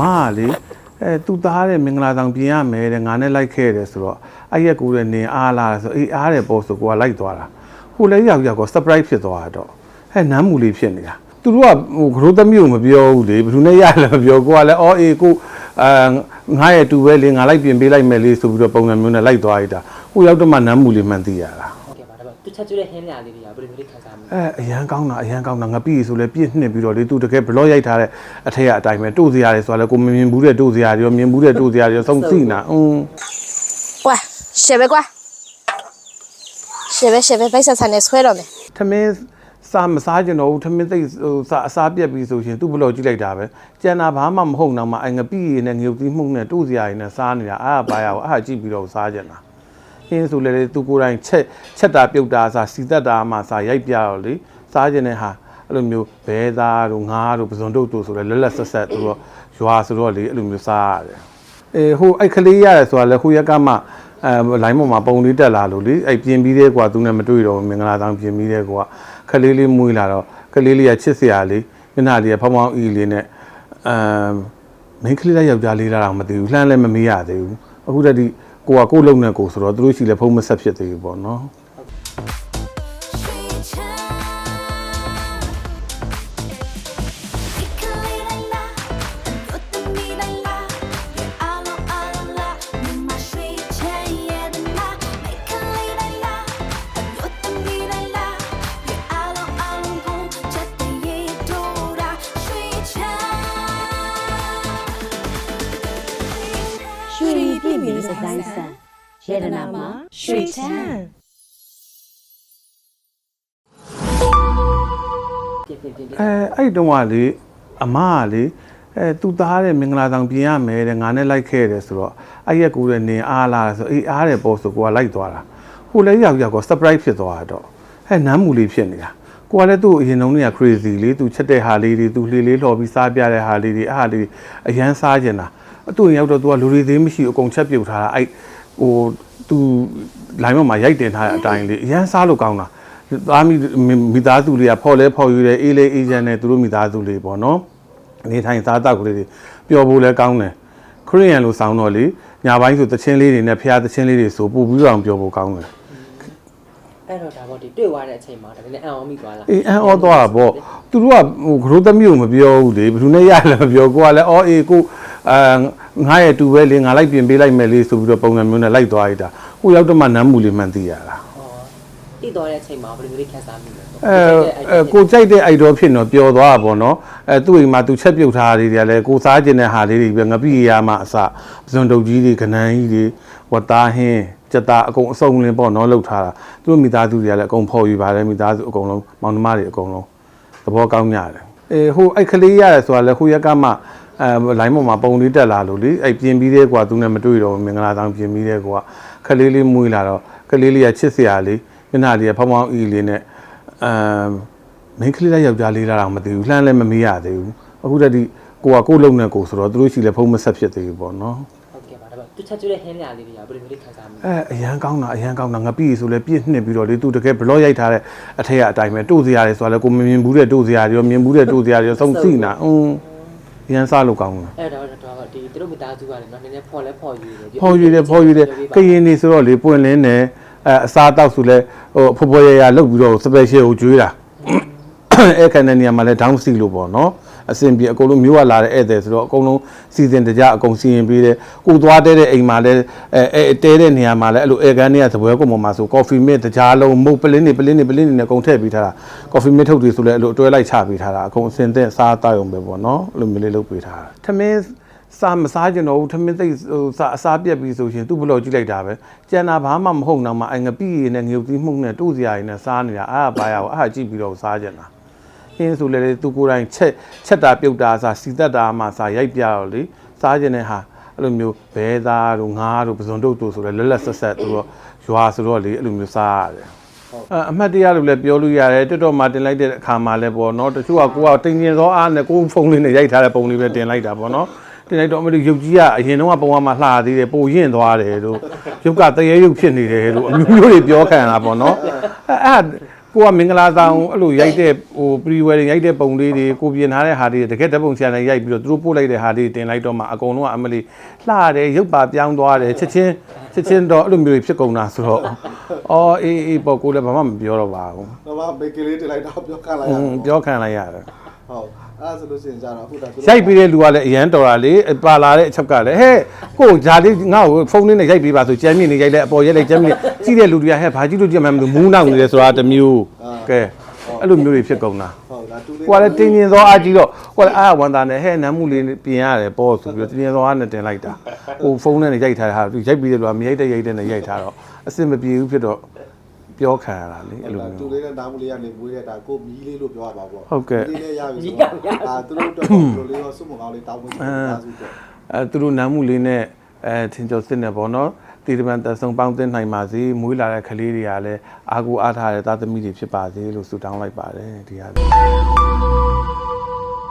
မကလေအဲသူသားတဲ့မင်္ဂလာဆောင်ပြင်ရမယ်တဲ့ငါနဲ့လိုက်ခဲ့တယ်ဆိုတော့အဲ့ရက်ကိုတဲ့နင်အားလာဆိုအေးအားတယ်ပေါ့ဆိုကိုကလိုက်သွားတာဟိုလည်းရောက်ရောက်ကော surprise ဖြစ်သွားတော့ဟဲ့နမ်းမူလေးဖြစ်နေတာသူတို့ကဟိုဂရိုးသမီးကိုမပြောဘူးလေဘယ်သူနဲ့ရလဲမပြောကိုကလည်းအော်အေးကိုအာငါရဲ့တူပဲလေငါလိုက်ပြင်ပေးလိုက်မယ်လေဆိုပြီးတော့ပုံစံမျိုးနဲ့လိုက်သွားလိုက်တာဟိုရောက်တော့မှနမ်းမူလေးမှန်သိရတာဟုတ်ကဲ့ပါဒါပေမဲ့သူ ချက်ကျွေးတဲ့ဟင်းညာလေးတွေကဘယ်လိုမျိုးလေးခံစားမလဲအဲအရန်ကောင်းတာအရန်ကောင်းတာငပိဆိုလဲပြည့်နှစ်ပြီးတော့လေသူတကယ်ဘလော့ရိုက်ထားတဲ့အထက်ကအတိုင်းပဲတို့စရာတွေဆိုတာလဲကိုမမြင်ဘူးတဲ့တို့စရာတွေရောမြင်ဘူးတဲ့တို့စရာတွေရောသုံးသိနာအင်းကွာရှယ်ပဲကွာရှယ်ပဲရှယ်ပဲဗိုက်ဆန်ဆန်နဲ့ဆွဲတော့မယ်ထမင်းစာမစားကြတော့ဘူးထမင်းသိဟိုစာအစားပြက်ပြီးဆိုရှင်သူ့ဘလော့ကြည့်လိုက်တာပဲကျန်တာဘာမှမဟုတ်တော့မှအငပိရည်နဲ့ငရုတ်သီးမှုန့်နဲ့တို့စရာတွေနဲ့စားနေတာအားပါရအောင်အားကြည့်ပြီးတော့စားကြတာ အင်းဆိုလေလေသူကိုယ်တိုင်ချက်ချက်တာပြုတ်တာစားစီသက်တာမှစားရိုက်ပြတော့လေစားကြတဲ့ဟာအဲ့လိုမျိုးဘဲသားတို့ငါးတို့ပစုံတို့တို့ဆိုလဲလက်လက်ဆက်ဆက်သူတော့ရွာဆိုတော့လေအဲ့လိုမျိုးစားရတယ်အေးဟိုအဲ့ကလေးရတယ်ဆိုတာလေဟိုရက်ကမှအဲလိုင်းပေါ်မှာပုံလေးတက်လာလို့လေအဲ့ပြင်ပြီးတဲ့ကွာသူနဲ့မတွေ့တော့ဘူးမင်္ဂလာဆောင်ပြင်ပြီးတဲ့ကွာခလေးလေးမွေးလာတော့ခလေးလေးကချစ်စရာလေးမျက်နှာလေးကဖောင်းဖောင်းအီလေးနဲ့အမ်မိန်းကလေးလိုက်ယောက်ျားလေးလာတော့မသိဘူးလှမ်းလည်းမမေးရသေးဘူးအခုတည်းက ကိုကကိုယ်လုံးနဲ့ကိုယ်ဆိုတော့သူတို့ရှိလဲဖုံးမဆက်ဖြစ်သေးဘူးပေါ့နော် ပြည့်မီစတိုင်းဆန်ယေဒနာမှာရွှေချမ်းပြည့်ပြည့်ပြည့်ပြည့်အဲအဲ့တုန်းကလေအမကလေအဲသူသားတဲ့မင်္ဂလာဆောင်ပြင်ရမယ်တဲ့ငါနဲ့လိုက်ခဲ့တယ်ဆိုတော့အဲ့ရက်ကိုတဲ့နင်အားလာဆိုအေးအားတယ်ပေါ့ဆိုကိုကလိုက်သွားတာဟိုလည်းရောက်ရောက်ကော surprise ဖြစ်သွားတော့ဟဲ့နမ်းမူလေးဖြစ်နေတာကိုကလည်းသူ့အရင်တုန်းက crazy လေသူချက်တဲ့ဟာလေးတွေသူလှေလေးလှော်ပြီးစားပြတဲ့ဟာလေးတွေအဲ့ဟာလေးတွေအရန်စားကျင်တာ အတူရောက်တော့သူကလူတွေသေးမရှိဘူးအကုန်ချက်ပြုတ်ထားတာအဲ့ဟိုသူလိုင်းပေါ်မှာရိုက်တင်ထားတဲ့အတိုင်းလေးအရန်စားလို့ကောင်းတာသားမိမိသားစုလေးကဖော်လဲဖော်ယူတယ်အေးလေးအေးချမ်းနဲ့သူတို့မိသားစုလေးပေါ့နော်နေထိုင်စားတောက်ကလေးတွေပျော်ဖို့လဲကောင်းတယ်ခရီးယန်လိုဆောင်းတော့လေညာပိုင်းဆိုတချင်းလေးတွေနဲ့ဖျားတချင်းလေးတွေဆိုပို့ပြီးတော့ပျော်ဖို့ကောင်းတယ်အဲ့တော့ဒါပေါ့ဒီတွေ့သွားတဲ့အချိန်မှာဒါပေမဲ့အံအောင်မိသွားလားအေးအန်အောသွားတာပေါ့သူတို့ကဟိုဂရိုးသမီးကိုမပြောဘူးလေဘယ်သူနဲ့ရလဲမပြောကိုကလည်းအော်အေးကို အာငါရဲ့တူပဲလေငါလိုက်ပြင်ပေးလိုက်မယ်လေဆိုပြီးတော့ပုံစံမျိုးနဲ့လိုက်သွားလိုက်တာဟိုရောက်တော့မှနမ်းမူလေးမှန်သိရတာဟောတိသွားတဲ့အချိန်မှာဘယ်လိုမျိုးလေးခံစားမိလဲအဲအဲကိုကြိုက်တဲ့အိုက်တော်ဖြစ်တော့ပျော်သွားတာပေါ့နော်အဲသူ့အိမ်မှာသူချက်ပြုတ်ထားတာတွေလည်းကိုစားကျင်တဲ့ဟာလေးတွေပဲငပိရမှာအစပစွန်တုတ်ကြီးတွေကနန်းကြီးတွေဝတ်သားဟင်းကြက်သားအကုန်အစုံလင်းပေါ့နော်လှုပ်ထားတာသူတို့မိသားစုတွေကလည်းအကုန်ဖော်ယူပါတယ်မိသားစုအကုန်လုံးမောင်နှမတွေအကုန်လုံးသဘောကောင်းကြတယ်အဲဟိုအဲ့ကလေးရတယ်ဆိုတာလည်းဟိုရက်ကမှ အဲလိုင်းပေါ်မှာပုံလေးတက်လာလို့လေအဲ့ပြင်ပြီးတဲ့ကွာသူနဲ့မတွေ့တော့ဘူးမင်္ဂလာဆောင်ပြင်ပြီးတဲ့ကွာခလေးလေးမွေးလာတော့ခလေးလေးကချစ်စရာလေးမျက်နှာလေးကဖောင်းဖောင်းအီလေးနဲ့အမ်မိန်းကလေးလိုက်ယောက်ျားလေးလာတော့မသိဘူးလှမ်းလည်းမမေးရသေးဘူးအခုတည်းကကိုကကိုယ်လုံးနဲ့ကိုယ်ဆိုတော့သူတို့ရှိလဲဖုံးမဆက်ဖြစ်သေးဘူးပေါ့နော်ဟုတ်ကဲ့ပါဒါပေမဲ့သူချက်ကျွေးတဲ့ဟင်းလျာလေးတွေကဘယ်လိုမျိုးလေးခံစားမလဲအဲအရန်ကောင်းတာအရန်ကောင်းတာငပိဆိုလဲပြည့်နှစ်ပြီးတော့လေသူတကယ်ဘလော့ရိုက်ထားတဲ့အထက်ကအတိုင်းပဲတို့စရာတွေဆိုတော့လေကိုမမြင်ဘူးတဲ့တို့စရာတွေရောမြင်ဘူးတဲ့တို့စရာတွေရောစုံစီနာอืม အရန်စားလို့ကောင်းတယ်အဲ့တော့တော့ဒီသူတို့မိသားစုကလည်းနော်နည်းနည်းဖော်လဲဖော်ယူတယ်ဖော်ယူတယ်ဖော်ယူတယ်ကရင်နေဆိုတော့လေပွင့်လင်းတယ်အဲအစားတောက်ဆိုလဲဟိုဖော်ဖော်ရရလောက်ပြီးတော့ special ကိုကျွေးတာအဲ့ခဏနေရာမှာလဲ down sea လို့ပေါ့နော် အစင်ပြေအကုန်လုံးမျိုးရလာတဲ့ဧည့်သည်ဆိုတော့အကုန်လုံးစီစဉ်တကြအကုန်စီရင်ပေးတယ်ကိုသွားတဲ့တဲ့အိမ်မှာလဲအဲအဲတဲတဲ့နေရာမှာလဲအဲ့လိုအဲကန်တွေကသပွဲကုန်ပေါ်မှာဆို coffee mix တကြားလုံးမုတ်ပလင်းနေပလင်းနေပလင်းနေနဲ့အကုန်ထည့်ပေးထားတာ coffee mix ထုတ်တွေဆိုလဲအဲ့လိုအတွဲလိုက်ချပေးထားတာအကုန်အစင်တဲ့စားတောက်ရုံပဲပေါ့နော်အဲ့လိုမျိုးလေးလုပ်ပေးထားတာထမင်းစားမစားကြတော့ဘူးထမင်းသိပ်ဟိုစားအစားပြက်ပြီးဆိုရှင်သူ့ဘလော့ကြည့်လိုက်တာပဲကျန်တာဘာမှမဟုတ်တော့မှအငပိရည်နဲ့ငရုတ်သီးမှုန့်နဲ့တို့စရာတွေနဲ့စားနေတာအားပါရအောင်အားကြည့်ပြီးတော့စားကြတာ အင်းဆိုလေလေသူကိုယ်တိုင်ချက်ချက်တာပြုတ်တာစားစီသက်တာမှစားရိုက်ပြတော့လေစားကြတဲ့ဟာအဲ့လိုမျိုးဘဲသားတို့ငါးတို့ပစုံတို့တို့ဆိုလဲလက်လက်ဆက်ဆက်သူတော့ရွာဆိုတော့လေအဲ့လိုမျိုးစားရတယ်အအမှတ်တရလို့လည်းပြောလို့ရတယ်တွတ်တော့မှတင်လိုက်တဲ့အခါမှာလည်းပေါ့နော်တချို့ကကိုကတင်ကျင်သောအားနဲ့ကိုယ်ဖုန်းလေးနဲ့ရိုက်ထားတဲ့ပုံလေးပဲတင်လိုက်တာပေါ့နော်တင်လိုက်တော့အမလို့ရုပ်ကြီးကအရင်တော့ကပုံမှန်လှသေးတယ်ပိုရင့်သွားတယ်တို့ရုပ်ကတရေရုပ်ဖြစ်နေတယ်တို့အမျိုးမျိုးတွေပြောခံရတာပေါ့နော်အဲအဲ့ဒါ ကိုကမင်္ဂလာဆောင်အဲ့လိုရိုက်တဲ့ဟို pre wedding ရိုက်တဲ့ပုံလေးတွေကိုပြင်ထားတဲ့ဟာတွေတကယ်ဓာတ်ပုံဆရာနဲ့ရိုက်ပြီးတော့သူတို့ပို့လိုက်တဲ့ဟာတွေတင်လိုက်တော့မှအကုန်လုံးကအမလီလှတယ်ရုပ်ပါပြောင်းသွားတယ်ချက်ချင်းချက်ချင်းတော့အဲ့လိုမျိုးတွေဖြစ်ကုန်တာဆိုတော့အော်အေးအေးပေါ့ကိုလည်းဘာမှမပြောတော့ပါဘူးတော့ဘေကလေးတင်လိုက်တော့ပြောခန့်လိုက်อืရมပြောခံလိုက်ရတယ်ဟုတ် အဲ့ဒါဆိုလို့ရှိရင်ကြတော့အခုဒါသူတို့ရိုက်ပြီးတဲ့လူကလည်းအရန်တော်တာလေပါလာတဲ့အချက်ကလည်းဟဲ့ကိုဂျာလေးငါ့ကိုဖုန်းလေးနဲ့ရိုက်ပေးပါဆိုကြမ်းမြင့်နေရိုက်လိုက်အပေါ်ရိုက်လိုက်ကြမ်းမြင့်ကြည့်တဲ့လူတွေကဟဲ့ဘာကြည့်လို့ကြည့်မှမလို့မူးနောက်နေတယ်ဆိုတာတစ်မျိုးကဲအဲ့လိုမျိုးတွေဖြစ်ကုန်တာဟုတ်ဒါတူလေးကိုကလည်းတင်းကျင်သောအားကြီးတော့ကိုကလည်းအားဝန်တာနဲ့ဟဲ့နမ်းမှုလေးပြင်ရတယ်ပေါ့ဆိုပြီးတော့တင်းကျင်သောအားနဲ့တင်လိုက်တာကိုဖုန်းနဲ့ရိုက်ထားတဲ့ဟာသူရိုက်ပြီးတဲ့လူကမရိုက်တဲ့ရိုက်တဲ့နဲ့ရိုက်ထားတော့အဆင်မပြေဘူးဖြစ်တော့ ပြောခံရတာလေအဲ့လိုဒါမျိုးတူလေးနဲ့နားမလေးကနေမွေးတဲ့ဒါကိုမီးလေးလို့ပြောရပါပေါ့ဟုတ်ကဲ့မီးလေးရပြီဆိုတော့ဒါသူတို့တော့တူလေးရောစုမကောင်းလေးတောင်းဝင်တာစုတော့အဲသူတို့နမ်းမှုလေးနဲ့အဲထင်ကျော်စစ်နေပေါ့နော်တီတမန်တဆုံပေါင်းတင်နိုင်ပါစေမွေးလာတဲ့ကလေးတွေကလည်းအာကူအားထားတဲ့သားသမီးတွေဖြစ်ပါစေလို့ဆုတောင်းလိုက်ပါတယ်ဒီဟာလေး